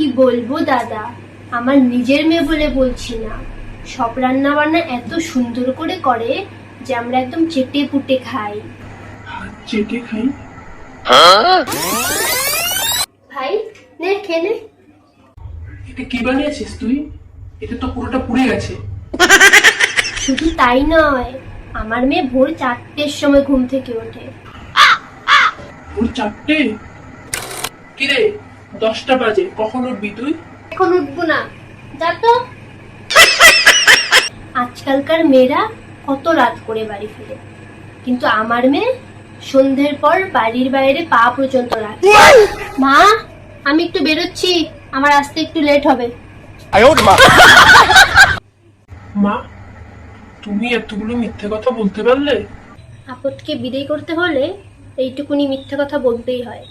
কি বলব দাদা? আমার নিজের মেয়ে বলে বলছি না। সব রান্না বান্না এত সুন্দর করে করে যে আমরা একদম চেটে পুটে খাই। চেটে খাই? ভাই নে খেয়ে নে। এটা কি বানিয়েছিস তুই? এটা তো পুরোটা পুড়ে গেছে। শুধু তাই নয় আমার মেয়ে ভোর চারটের সময় ঘুম থেকে ওঠে। ভোর চারটে? কিরে? দশটা বাজে কখন উঠবি তুই? এখন উঠবো না। যা তো। আজকালকার মেয়েরা কত রাত করে বাড়ি ফিরে। কিন্তু আমার মেয়ে সন্ধ্যের পর বাড়ির বাইরে পা পর্যন্ত রাখে। মা আমি একটু বেরোচ্ছি। আমার আসতে একটু লেট হবে। মা তুমি এতগুলো মিথ্যে কথা বলতে পারলে? আপদকে বিদায় করতে হলে এইটুকুনি মিথ্যে কথা বলতেই হয়।